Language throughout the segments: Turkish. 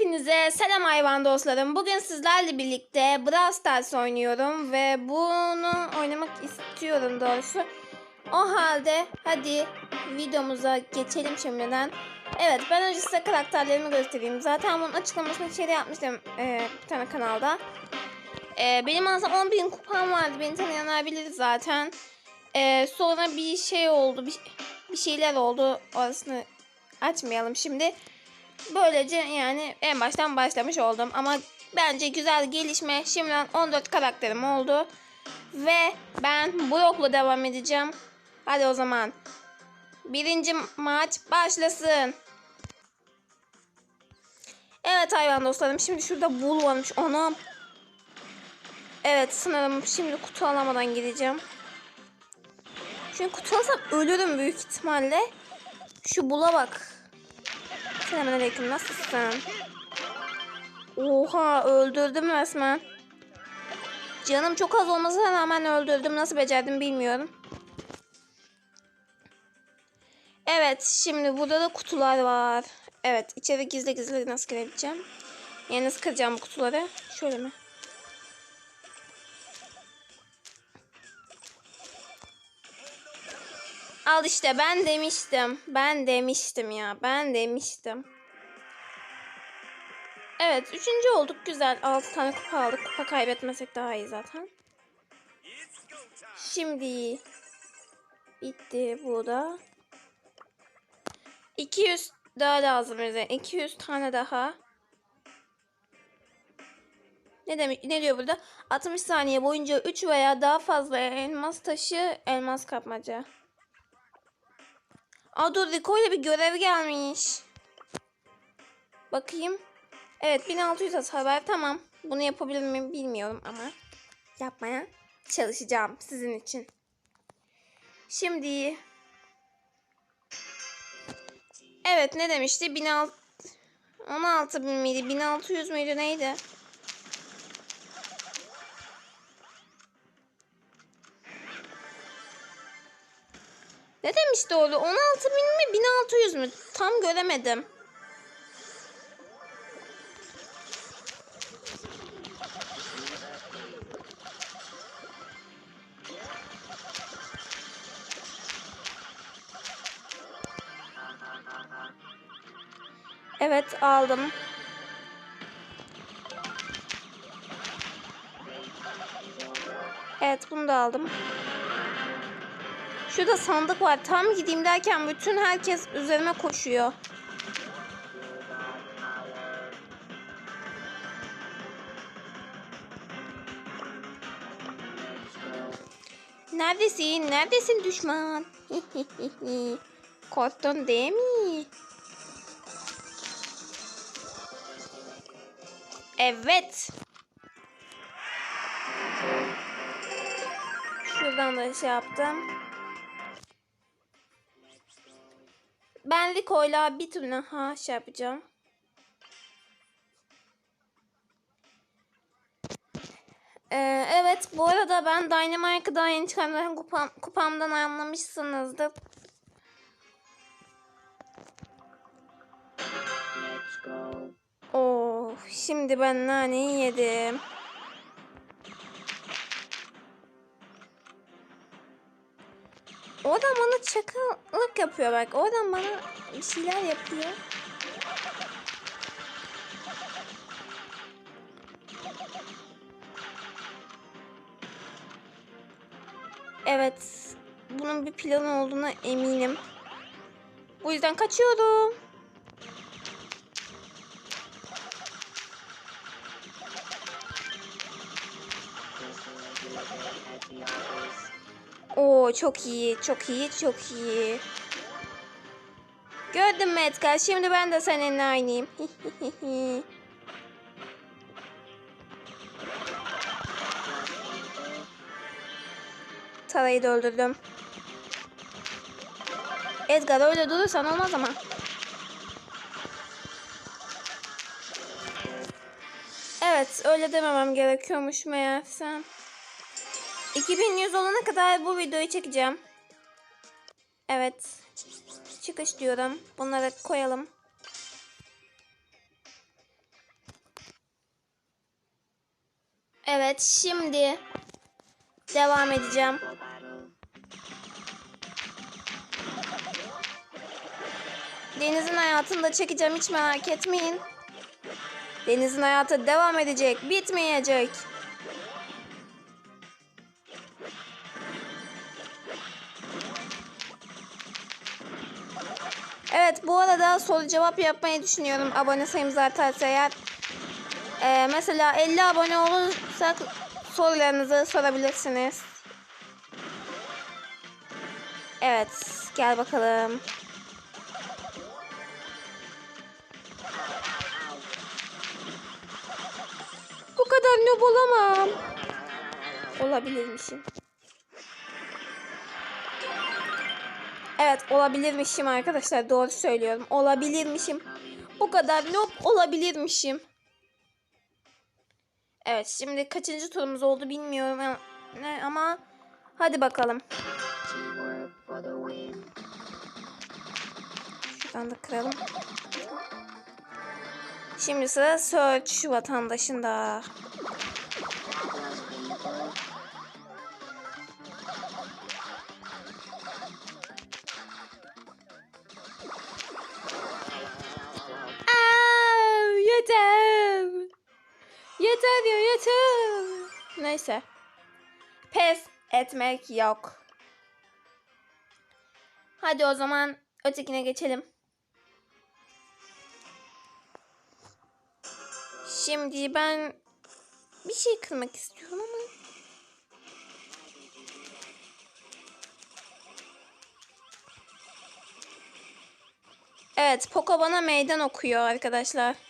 Hepinize selam hayvan dostlarım. Bugün sizlerle birlikte Brawl Stars oynuyorum ve bunu oynamak istiyorum doğrusu. O halde hadi videomuza geçelim şimdiden. Evet ben önce size karakterlerimi göstereyim. Zaten bunun açıklamasını içeri yapmıştım e, bir tane kanalda. E, benim aslında 10.000 kupam vardı. Beni tanıyanlar bilir zaten. E, sonra bir şey oldu. Bir, bir şeyler oldu. Orasını açmayalım şimdi. Böylece yani en baştan başlamış oldum. Ama bence güzel gelişme. Şimdiden 14 karakterim oldu. Ve ben Brock'la devam edeceğim. Hadi o zaman. Birinci maç başlasın. Evet hayvan dostlarım. Şimdi şurada bul varmış. Anam. Evet sanırım şimdi kutu alamadan gideceğim. Çünkü kutu alsam ölürüm büyük ihtimalle. Şu bula bak. Selamünaleyküm nasılsın? Oha öldürdüm resmen. Canım çok az olmasına rağmen öldürdüm. Nasıl becerdim bilmiyorum. Evet şimdi burada da kutular var. Evet içeri gizli gizli nasıl girebileceğim? Yani nasıl kıracağım bu kutuları? Şöyle mi? Al işte ben demiştim. Ben demiştim ya. Ben demiştim. Evet üçüncü olduk. Güzel. Altı tane kupa aldık. Kupa kaybetmesek daha iyi zaten. Şimdi bitti bu da. 200 daha lazım bize. 200 tane daha. Ne demiş? Ne diyor burada? 60 saniye boyunca 3 veya daha fazla elmas taşı, elmas kapmaca. Aa dur Rico'yla bir görev gelmiş. Bakayım. Evet 1600 hasar. Tamam. Bunu yapabilir miyim bilmiyorum ama yapmaya çalışacağım sizin için. Şimdi Evet ne demişti? 16 16 bin miydi? 1600 müydü neydi? Orada? 16 bin mi 1600 mü? Tam göremedim. Evet aldım. Evet bunu da aldım. Şurada sandık var. Tam gideyim derken bütün herkes üzerime koşuyor. Neredesin? Neredesin düşman? Korktun değil mi? Evet. Şuradan da şey yaptım. Ben Rico'yla bir türlü ha şey yapacağım. Ee, evet bu arada ben Dynamite'ı daha yeni çıkardım. Kupam, kupamdan anlamışsınızdır. Oh, şimdi ben naneyi yedim. O adam bana çakılık yapıyor bak. O adam bana bir şeyler yapıyor. Evet. Bunun bir planı olduğuna eminim. Bu yüzden kaçıyorum. Oo çok iyi, çok iyi, çok iyi. Gördün mü Edgar? Şimdi ben de seninle oynayayım. Tarayı da öldürdüm. Edgar öyle durursan olmaz ama. Evet öyle dememem gerekiyormuş meğersem. 2100 olana kadar bu videoyu çekeceğim. Evet. Çıkış diyorum. Bunları koyalım. Evet şimdi devam edeceğim. Deniz'in hayatını da çekeceğim hiç merak etmeyin. Deniz'in hayatı devam edecek, bitmeyecek. Evet bu arada soru cevap yapmayı düşünüyorum abone sayımız artarsa eğer. Ee, mesela 50 abone olursak sorularınızı sorabilirsiniz. Evet gel bakalım. Bu kadar noob olamam. Olabilirmişim. Evet olabilirmişim arkadaşlar doğru söylüyorum. Olabilirmişim. Bu kadar noob olabilirmişim. Evet şimdi kaçıncı turumuz oldu bilmiyorum ama- hadi bakalım. Şuradan da kıralım. Şimdi sıra Search vatandaşında. Yeter ya yeter. Neyse. Pes etmek yok. Hadi o zaman ötekine geçelim. Şimdi ben bir şey kırmak istiyorum ama Evet, Poco bana meydan okuyor arkadaşlar.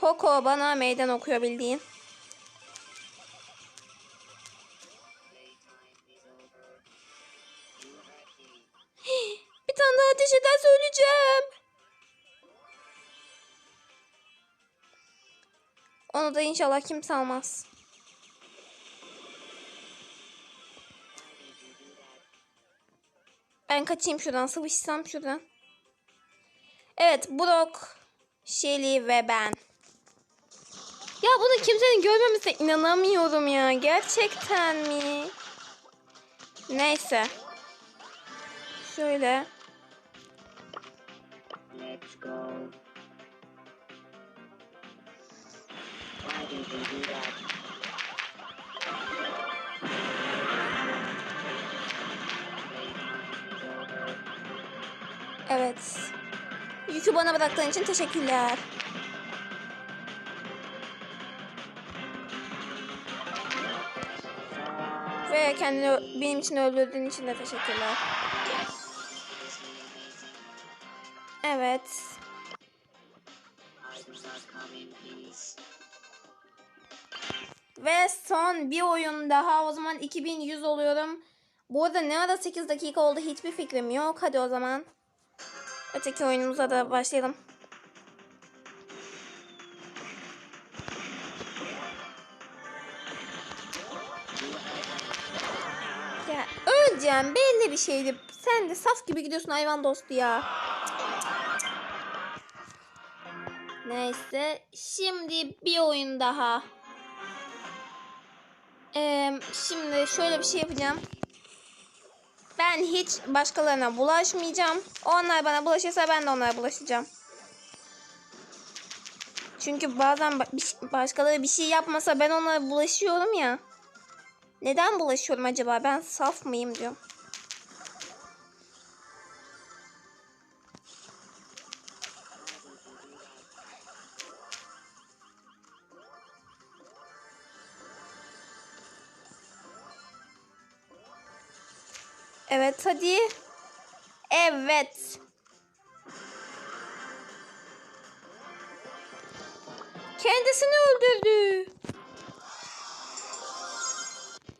Poco bana meydan okuyor bildiğin. Bir tane daha ateş eder söyleyeceğim. Onu da inşallah kimse almaz. Ben kaçayım şuradan, sıvışsam şuradan. Evet, Brock, Shelly ve ben. Ya bunu kimsenin görmemesine inanamıyorum ya. Gerçekten mi? Neyse. Şöyle. Evet. Yükü bana bıraktığın için teşekkürler. Ve kendini benim için öldürdüğün için de teşekkürler. Evet. Ve son bir oyun daha. O zaman 2100 oluyorum. Bu arada ne ara 8 dakika oldu hiçbir fikrim yok. Hadi o zaman. Öteki oyunumuza da başlayalım. Öleceğim belli bir şeydi. Sen de saf gibi gidiyorsun hayvan dostu ya. Neyse şimdi bir oyun daha. Ee, şimdi şöyle bir şey yapacağım. Ben hiç başkalarına bulaşmayacağım. Onlar bana bulaşırsa ben de onlara bulaşacağım. Çünkü bazen şey- başkaları bir şey yapmasa ben onlara bulaşıyorum ya. Neden bulaşıyorum acaba? Ben saf mıyım diyorum. Evet hadi. Evet. Kendisini öldürdü.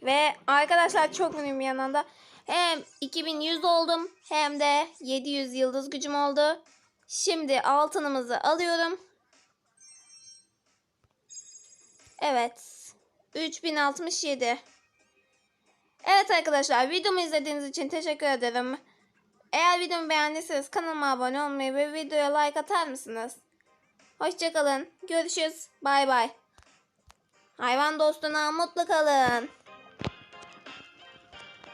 Ve arkadaşlar çok bir yandan da hem 2100 oldum hem de 700 yıldız gücüm oldu. Şimdi altınımızı alıyorum. Evet. 3067. Evet arkadaşlar videomu izlediğiniz için teşekkür ederim. Eğer videomu beğendiyseniz kanalıma abone olmayı ve videoya like atar mısınız? Hoşçakalın. Görüşürüz. Bay bay. Hayvan dostuna mutlu kalın.